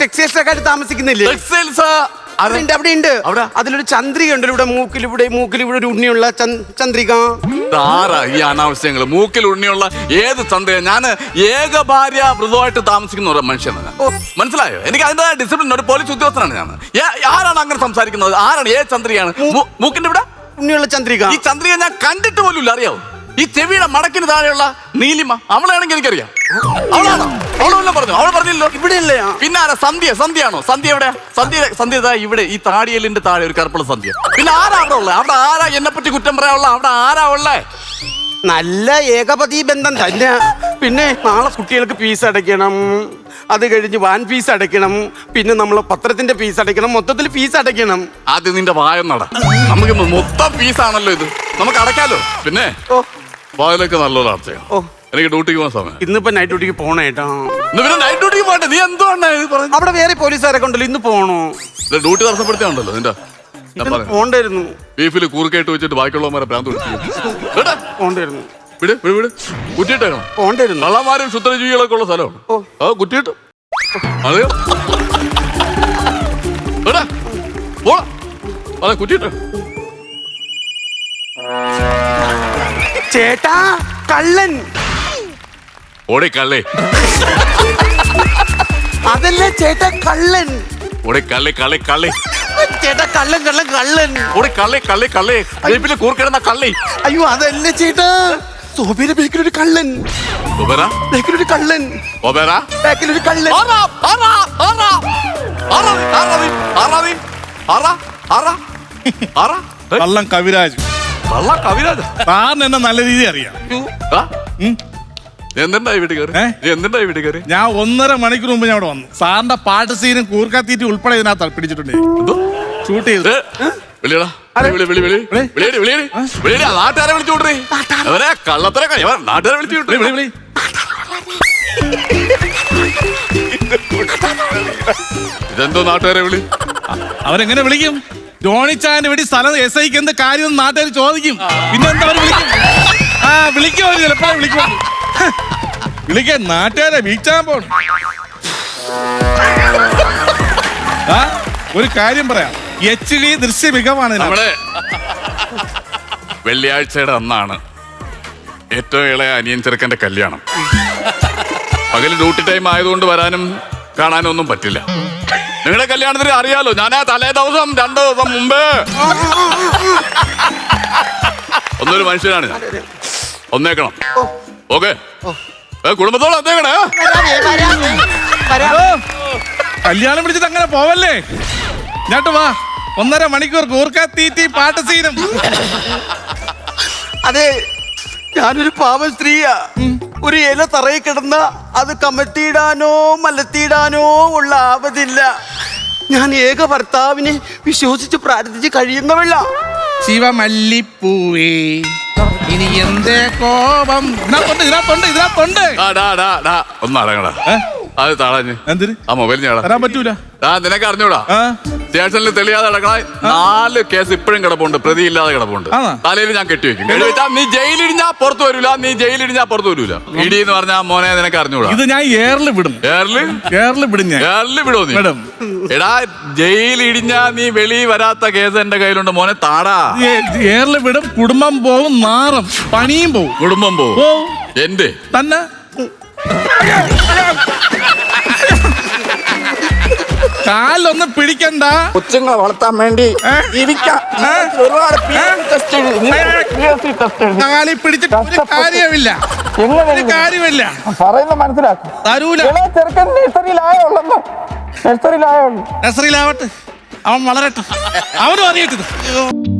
ടെക്സ്റ്റൈൽസൊക്കെ താമസിക്കുന്നില്ലേ? Textiles അവിടെ അവിടെ ഉണ്ട്. അവിടെ? അതിലൊരു ചന്ദ്രിക ഉണ്ട് ഇവിടെ മൂക്കിൽ ഇവിടെ മൂക്കിൽ ഇവിടെ ഒരു ഉണ്ണിയുള്ള ചന്ദ്- ചന്ദ്രിക. താറാ ഈ അനാവശ്യങ്ങൾ മൂക്കിൽ ഉണ്ണിയുള്ള ഏത് ചന്ദ്രിക? ഞാൻ ഏക ഭാര്യ വ്രതമായിട്ട് താമസിക്കുന്ന ഒരു മനുഷ്യനാണ് മനസ്സിലായോ? എനിക്ക് അതിന്റെ ഡിസിപ്ലിൻ ഒരു പോലീസ് ഉദ്യോഗസ്ഥനാണ് ഞാൻ ആരാണ് അങ്ങനെ സംസാരിക്കുന്നത്? ആരാണ്? ഏത് ചന്ദ്രികയാണ്? മൂക്കിന്റെ ഇവിടെ? ഉണ്ണിയുള്ള ചന്ദ്രിക. ഈ ചന്ദ്രിക ഞാൻ കണ്ടിട്ട് പോലും ഇല്ല അറിയാവോ? ഈ ചെവിയുടെ മടക്കിന് താഴെയുള്ള നീലിമ. അവളാണെങ്കിൽ എനിക്കറിയാം. അവളാണോ? അവളെല്ലാം പറഞ്ഞു? അവൾ പറഞ്ഞില്ലല്ലോ. ഇവിടെ അല്ലേ പിന്നെ ആരാ? സന്ധ്യ. സന്ധ്യയാണോ? സന്ധ്യ എവിടെ? സന്ധ്യ സന്ധ്യ ഇതാ ഇവിടെ. ഈ താടിയലിന്റെ താഴെ ഒരു കറുപ്പുള്ള സന്ധ്യ. പിന്നെ ആരാ അവിടെ ഉള്ളത് അവിടെ ആരാ എന്നെ പറ്റി കുറ്റം പറയാനുള്ള അവിടെ ആരാ ഉള്ളേ? നല്ല ഏകപതി ബന്ധം. തന്നെ. പിന്നെ നാളെ കുട്ടികൾക്ക് ഫീസ് അടയ്ക്കണം. അത് കഴിഞ്ഞ് വാൻ ഫീസ് അടയ്ക്കണം. പിന്നെ നമ്മളെ പത്രത്തിന്റെ ഫീസ് അടയ്ക്കണം. മൊത്തത്തിൽ ഫീസ് അടയ്ക്കണം. ആദ്യം നിന്റെ വായം നട. നമുക്ക് മൊത്തം ഫീസാണല്ലോ ഇത്. നമുക്ക് അടയ്ക്കാലോ? പിന്നെ ഓ. വാതിലൊക്കെ നല്ലൊരു അർത്ഥം ഓ. എനിക്ക് ഡ്യൂട്ടിക്ക് പോകാൻ സമയം. ഇന്നിപ്പോ നൈറ്റ് ഡ്യൂട്ടിക്ക് പോണേട്ടാ ഇന്ന് പിന്നെ നൈറ്റ് ഡ്യൂട്ടിക്ക് പോകട്ടെ നീ എന്തുകൊണ്ടാ ഇത് പറഞ്ഞത് അവിടെ വേറെ പോലീസുകാരൊക്കെ ഉണ്ടല്ലോ ഇന്ന് പോണോ? ഡ്യൂട്ടി തടസ്സപ്പെടുത്തിയാണല്ലോ നിന്റെ. ഞാൻ ഇന്ന് പറഞ്ഞു പോണ്ടായിരുന്നു ബീഫിൽ കൂർക്കയിട്ട് വെച്ചിട്ട് ബാക്കിയുള്ളവന്മാരെ ഭ്രാന്ത് പിടിപ്പിക്കും കേട്ടാ? പോണ്ടായിരുന്നു വിട് വിട് വിട്. കുറ്റിയിട്ടേക്കണം. പോണ്ടായിരുന്നു കള്ളന്മാരും ശുദ്ധജീവികളൊക്കെ ഉള്ള സ്ഥലമാണ്. ഓ. ആ കുറ്റിയിട്ട്. അതെയോ? എടാ, പോടാ. അതെ കുറ്റിയിട്ട്. ചേട്ടാ കള്ളൻ. ഓടി കള്ളേ അതല്ലേ ചേട്ടാ കള്ളൻ? ഓടെ കള്ളേ കള്ളേ. കള്ളേ ചേട്ടാ കള്ളൻ കള്ളൻ കള്ളൻ. ഓടി കള്ളേ കള്ളി. കള്ളി ബീഫിൽ കൂർക്കിടുന്ന കള്ളേ. അയ്യോ അതല്ലേ ചേട്ടാ? സോബിയുടെ ബേക്കിലൊരു കള്ളൻ. ഒബേറ? ബേക്കിലൊരു കള്ളൻ. ഒബേറ? ബേക്കിലൊരു കള്ളൻ. ആറാ ആറാ ആറാ. ആറാ ആറാ ആറാ ആറാ ആറാ ആറാ. ഏ? കള്ളം കവിരാജ്. കള്ള കവിരാജ. സാറിന് എന്നെ നല്ല രീതി അറിയാം. എന്തിണ്ടായി വീട്ടിൽ കയറി? വീട്ടിൽ കയറി? ഞാൻ ഒന്നര മണിക്കൂർ മുമ്പ് ഞാൻ ഇവിടെ വന്നു. സാറിന്റെ പാട്ട് സീനും കൂർക്കാത്തീറ്റി ഉൾപ്പെടെ ഇതിനകത്ത് പിടിച്ചിട്ടുണ്ട്. ഷൂട്ട് ചെയ്ത്? വിളിയെടാ. നാട്ടുകാരെ വിളിച്ചു വിടറി അവരെ കള്ളത്തരൊക്കെ ഇവർ നാട്ടുകാരെ വിളിച്ചു വിളി, വിളി, ഇതെന്തോ നാട്ടുകാരെ വിളി? അവരെങ്ങനെ വിളിക്കും? ജോണി വിടി വേണ്ടി സ്ഥലം എസ് ഐക്ക് എന്ത് കാര്യം നാട്ടുകാർ ചോദിക്കും. പിന്നെ എന്താ അവർ വിളിക്കും? ആ വിളിക്കും അവർ ചിലപ്പോ വിളിക്കും വിളിക്കാൻ നാട്ടുകാരെ വീഴ്ചാൻ പോണം. ആ ഒരു കാര്യം പറയാം. എച്ച് ഡി ദൃശ്യ മികവാണ് നമ്മൾ നമ്മളെ വെള്ളിയാഴ്ചയുടെ അന്നാണ് ഏറ്റവും ഇളയ അനിയൻ ചെറുക്കന്റെ കല്യാണം. പകൽ ഡ്യൂട്ടി ടൈം ആയതുകൊണ്ട് വരാനും കാണാനും ഒന്നും പറ്റില്ല. നിങ്ങളുടെ കല്യാണത്തിന് അറിയാലോ ഞാൻ ആ തലേ ദിവസം രണ്ടു ദിവസം മുമ്പേ ഒന്നൊരു മനുഷ്യനാണ് ഞാൻ. ഒന്നേക്കണം. ഓക്കെ? കുടുംബത്തോടെ ഒന്നേക്കണേ ഓ, കല്യാണം പിടിച്ചിട്ട് അങ്ങനെ പോവല്ലേ? ഞാട്ട് വാ. ഒന്നര മണിക്കൂർ കൂർക്ക തീറ്റി പാട്ട് സീനും. അതെ ഞാനൊരു പാവം സ്ത്രീയാ. ഒരു ഇല തറയിൽ കിടന്ന അത് കമത്തിയിടാനോ മലത്തിയിടാനോ ഉള്ള ആവതില്ല. ഞാൻ ഏക ഭർത്താവിനെ വിശ്വസിച്ച് പ്രാർത്ഥിച്ച് കഴിയുന്നവല്ല ശിവമല്ലിപ്പൂവേ. ഇനി എന്തേ കോപം? ഇതിനകത്തുണ്ട് ഇതിനകത്തുണ്ട് ഇതിനകത്തുണ്ട്. ഒന്ന് അടങ്ങടാ? അത് താളഞ്ഞ്. എന്തിന്? ആ മൊബൈൽ ഞാൻ തരാൻ പറ്റൂല. ആ നിനക്ക് അറിഞ്ഞൂടാ. സ്റ്റേഷനിൽ തെളിയാതെ കിടക്കണ. നാല് കേസ് ഇപ്പോഴും കിടപ്പുണ്ട്. പ്രതി ഇല്ലാതെ കിടപ്പുണ്ട്? തലയിൽ ഞാൻ കെട്ടിവെക്കും വെക്കും. നീ ജയിലിടിഞ്ഞാ പുറത്തു വരൂല. നീ ജയിലിടിഞ്ഞാ പുറത്തു വരൂല. ഇടി എന്ന് പറഞ്ഞാ മോനെ നിനക്ക് അറിഞ്ഞൂടാ. ഇത് ഞാൻ ഏറിൽ വിടും. കേരളി ഏറിൽ വിടും ഞാൻ. കേരളി വിടോ നീ. എടാ ജയിലിടിഞ്ഞാ നീ വെളി വരാത്ത കേസ് എന്റെ കയ്യിലുണ്ട്. മോനെ താടാ. ഏറിൽ വിടും. കുടുംബം പോവും മാറും പണിയും പോവും. കുടുംബം പോവും. എന്റെ? തന്നെ? കാലൊന്ന് പിടിക്കണ്ട. കൊച്ചുങ്ങളെ വളർത്താൻ വേണ്ടി? ജീവിക്കാം. ഒരുപാട്. കാലി പിടിച്ചിട്ട് ഒരു കാര്യമില്ല. ഒരു കാര്യമില്ല. പറയുന്നത് മനസ്സിലാക്കും. തരൂല. ഇളയ ചെറുക്കൻ നഴ്സറിയിലായുള്ളൂ നഴ്സറിയിലായുള്ളൂ നസറിലാവട്ടെ അവൻ വളരട്ടെ. അവനും അറിയട്ടെ